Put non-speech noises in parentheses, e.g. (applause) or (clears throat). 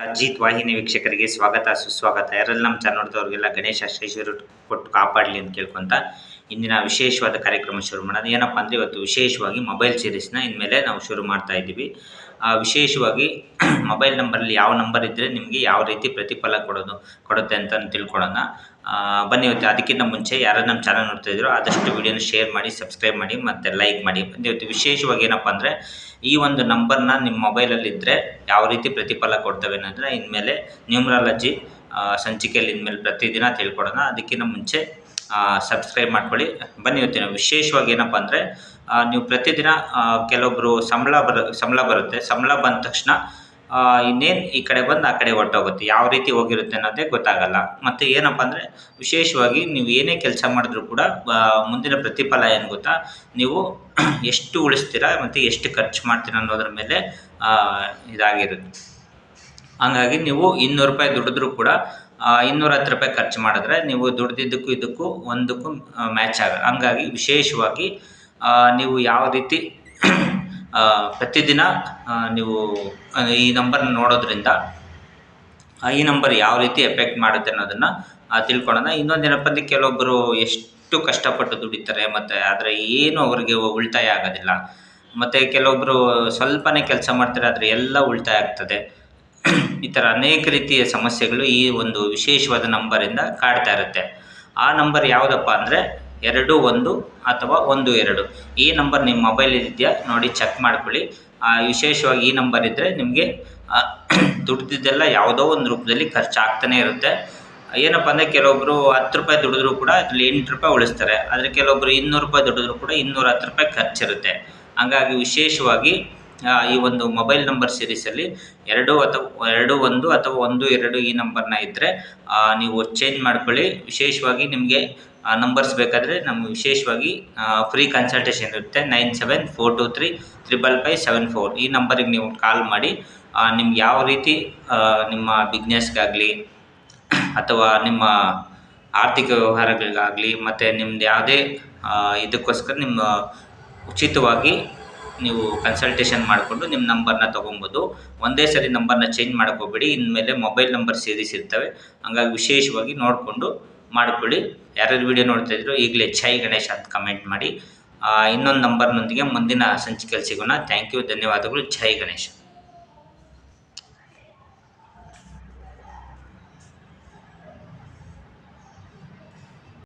ಅಜಿತ್ ವಾಹಿನಿ ವೀಕ್ಷಕರಿಗೆ ಸ್ವಾಗತ, ಸುಸ್ವಾಗತ. ಯಾರಲ್ಲಿ ನಮ್ಮ ಚಾನಲ್ ನೋಡಿದವ್ರಿಗೆಲ್ಲ ಗಣೇಶ ಶ್ರೀಶ್ವರು ಕೊಟ್ಟು ಕಾಪಾಡಲಿ ಅಂತ ಕೇಳ್ಕೊಂತ ಇಂದಿನ ವಿಶೇಷವಾದ ಕಾರ್ಯಕ್ರಮ ಶುರು ಮಾಡೋದು ಏನಪ್ಪ ಅಂದರೆ ಇವತ್ತು ವಿಶೇಷವಾಗಿ ಮೊಬೈಲ್ ಸೀರೀಸ್ನ ಇನ್ಮೇಲೆ ನಾವು ಶುರು ಮಾಡ್ತಾ ಇದ್ದೀವಿ. ವಿಶೇಷವಾಗಿ (clears throat) ಮೊಬೈಲ್ ನಂಬರಲ್ಲಿ ಯಾವ ನಂಬರ್ ಇದ್ದರೆ ನಿಮಗೆ ಯಾವ ರೀತಿ ಪ್ರತಿಫಲ ಕೊಡೋದು, ಕೊಡುತ್ತೆ ಅಂತ ತಿಳ್ಕೊಳ್ಳೋಣ. ಬನ್ನಿ ಇವತ್ತು ಅದಕ್ಕಿಂತ ಮುಂಚೆ ಯಾರು ನಮ್ಮ ಚಾನಲ್ ನೋಡ್ತಾ ಇದ್ರು ಆದಷ್ಟು ವಿಡಿಯೋನ ಶೇರ್ ಮಾಡಿ ಸಬ್ಸ್ಕ್ರೈಬ್ ಮಾಡಿ ಮತ್ತು ಲೈಕ್ ಮಾಡಿ. ಇವತ್ತು ವಿಶೇಷವಾಗಿ ಏನಪ್ಪ ಅಂದರೆ ಈ ಒಂದು ನಂಬರ್ನ ನಿಮ್ಮ ಮೊಬೈಲಲ್ಲಿದ್ದರೆ ಯಾವ ರೀತಿ ಪ್ರತಿಫಲ ಕೊಡ್ತವೆ ಅನ್ನೋದನ್ನ ಇನ್ಮೇಲೆ ನ್ಯೂಮ್ರಾಲಜಿ ಸಂಚಿಕೆಯಲ್ಲಿ ಇನ್ಮೇಲೆ ಪ್ರತಿದಿನ ತಿಳ್ಕೊಡೋಣ. ಅದಕ್ಕಿಂತ ಮುಂಚೆ ಸಬ್ಸ್ಕ್ರೈಬ್ ಮಾಡ್ಕೊಳ್ಳಿ. ಬನ್ನಿ ಇವತ್ತಿನ ವಿಶೇಷವಾಗಿ ಏನಪ್ಪ ಅಂದರೆ ನೀವು ಪ್ರತಿದಿನ ಕೆಲವೊಬ್ಬರು ಸಂಬಳ ಬರ, ಸಂಬಳ ಬರುತ್ತೆ. ಸಂಬಳ ಬಂದ ತಕ್ಷಣ ಇನ್ನೇನು ಈ ಕಡೆ ಬಂದು ಆ ಕಡೆ ಹೊರ್ಟೋಗುತ್ತೆ. ಯಾವ ರೀತಿ ಹೋಗಿರುತ್ತೆ ಅನ್ನೋದೇ ಗೊತ್ತಾಗಲ್ಲ. ಮತ್ತು ಏನಪ್ಪ ಅಂದರೆ, ವಿಶೇಷವಾಗಿ ನೀವು ಏನೇ ಕೆಲಸ ಮಾಡಿದ್ರೂ ಕೂಡ ಮುಂದಿನ ಪ್ರತಿಫಲ ಏನು ಗೊತ್ತಾ? ನೀವು (clears throat) ಎಷ್ಟು ಉಳಿಸ್ತೀರಾ ಮತ್ತು ಎಷ್ಟು ಖರ್ಚು ಮಾಡ್ತೀರಾ ಅನ್ನೋದ್ರ ಮೇಲೆ ಇದಾಗಿರುತ್ತೆ. ಹಂಗಾಗಿ ನೀವು ಇನ್ನೂರು ರೂಪಾಯಿ ದುಡಿದ್ರೂ ಕೂಡ ಇನ್ನೂರ ಹತ್ತು ರೂಪಾಯಿ ಖರ್ಚು ಮಾಡಿದ್ರೆ ನೀವು ದುಡ್ದಿದ್ದಕ್ಕೂ ಇದಕ್ಕೂ ಒಂದಕ್ಕೂ ಮ್ಯಾಚ್ ಆಗ ಹಂಗಾಗಿ ವಿಶೇಷವಾಗಿ ನೀವು ಯಾವ ರೀತಿ ಪ್ರತಿದಿನ ನೀವು ಈ ನಂಬರ್ನ ನೋಡೋದ್ರಿಂದ ಈ ನಂಬರ್ ಯಾವ ರೀತಿ ಎಫೆಕ್ಟ್ ಮಾಡುತ್ತೆ ಅನ್ನೋದನ್ನು ತಿಳ್ಕೊಳ್ಳೋಣ. ಇನ್ನೊಂದು ಏನಪ್ಪ ಅಂದರೆ ಕೆಲವೊಬ್ಬರು ಎಷ್ಟು ಕಷ್ಟಪಟ್ಟು ದುಡಿತಾರೆ, ಮತ್ತು ಆದರೆ ಏನು ಅವರಿಗೆ ಉಳಿತಾಯ ಆಗೋದಿಲ್ಲ. ಮತ್ತು ಕೆಲವೊಬ್ಬರು ಸ್ವಲ್ಪನೇ ಕೆಲಸ ಮಾಡ್ತಾರೆ, ಆದರೆ ಎಲ್ಲ ಉಳಿತಾಯ ಆಗ್ತದೆ. ಈ ಥರ ಅನೇಕ ರೀತಿಯ ಸಮಸ್ಯೆಗಳು ಈ ಒಂದು ವಿಶೇಷವಾದ ನಂಬರಿಂದ ಕಾಡ್ತಾ ಇರುತ್ತೆ. ಆ ನಂಬರ್ ಯಾವುದಪ್ಪ ಅಂದರೆ ಎರಡು ಒಂದು ಅಥವಾ ಒಂದು ಎರಡು. ಈ ನಂಬರ್ ನಿಮ್ಮ ಮೊಬೈಲ್ ಇದೆಯಾ ನೋಡಿ ಚೆಕ್ ಮಾಡ್ಕೊಳ್ಳಿ. ವಿಶೇಷವಾಗಿ ಈ ನಂಬರ್ ಇದ್ದರೆ ನಿಮಗೆ (clears throat) ದುಡ್ದಿದ್ದೆಲ್ಲ ಯಾವುದೋ ಒಂದು ರೂಪದಲ್ಲಿ ಖರ್ಚಾಗ್ತಾನೆ ಇರುತ್ತೆ. ಏನಪ್ಪ ಅಂದರೆ ಕೆಲವೊಬ್ಬರು ಹತ್ತು ರೂಪಾಯಿ ದುಡಿದ್ರು ಕೂಡ ಅದ್ರಲ್ಲಿ ಎಂಟು ರೂಪಾಯಿ ಉಳಿಸ್ತಾರೆ. ಆದರೆ ಕೆಲವೊಬ್ಬರು ಇನ್ನೂರು ರೂಪಾಯಿ ದುಡಿದ್ರು ಕೂಡ ಇನ್ನೂರ ಹತ್ತು ರೂಪಾಯಿ ಖರ್ಚಿರುತ್ತೆ. ಹಂಗಾಗಿ ವಿಶೇಷವಾಗಿ ಈ ಒಂದು ಮೊಬೈಲ್ ನಂಬರ್ ಸೀರೀಸಲ್ಲಿ ಎರಡು ಅಥವಾ, ಎರಡು ಒಂದು ಅಥವಾ ಒಂದು ಎರಡು ಈ ನಂಬರ್ನ ಇದ್ದರೆ ನೀವು ಚೇಂಜ್ ಮಾಡ್ಕೊಳ್ಳಿ. ವಿಶೇಷವಾಗಿ ನಿಮಗೆ ನಂಬರ್ಸ್ ಬೇಕಾದರೆ ನಮ್ಗೆ ವಿಶೇಷವಾಗಿ ಫ್ರೀ ಕನ್ಸಲ್ಟೇಷನ್ ಇರುತ್ತೆ. Nine seven four two three triple five seven four ಈ ನಂಬರಿಗೆ ನೀವು ಕಾಲ್ ಮಾಡಿ ನಿಮ್ಗೆ ಯಾವ ರೀತಿ ನಿಮ್ಮ ಬಿಸ್ನೆಸ್ಗಾಗಲಿ ಅಥವಾ ನಿಮ್ಮ ಆರ್ಥಿಕ ವ್ಯವಹಾರಗಳಿಗಾಗಲಿ, ಮತ್ತು ನಿಮ್ದು ಯಾವುದೇ ಇದಕ್ಕೋಸ್ಕರ ನಿಮ್ಮ ಉಚಿತವಾಗಿ ನೀವು ಕನ್ಸಲ್ಟೇಷನ್ ಮಾಡಿಕೊಂಡು ನಿಮ್ಮ ನಂಬರ್ನ ತೊಗೊಬೋದು. ಒಂದೇ ಸರಿ ನಂಬರ್ನ ಚೇಂಜ್ ಹೋಗ್ಬೇಡಿ ಇನ್ಮೇಲೆ ಮೊಬೈಲ್ ನಂಬರ್ ಸೀರೀಸ್ ಇರ್ತವೆ. ಹಂಗಾಗಿ ವಿಶೇಷವಾಗಿ ನೋಡಿಕೊಂಡು ಮಾಡ್ಕೊಳ್ಳಿ. ಯಾರ್ಯಾರು ವಿಡಿಯೋ ನೋಡ್ತಾ ಇದ್ರು ಈಗಲೇ ಛೈ ಗಣೇಶ್ ಅಂತ ಕಮೆಂಟ್ ಮಾಡಿ. ಇನ್ನೊಂದು ನಂಬರ್ನೊಂದಿಗೆ ಮುಂದಿನ ಸಂಚಿಕೆಯಲ್ಲಿ ಸಿಗೋಣ. ಥ್ಯಾಂಕ್ ಯು ಧನ್ಯವಾದಗಳು. ಛೈ ಗಣೇಶ್.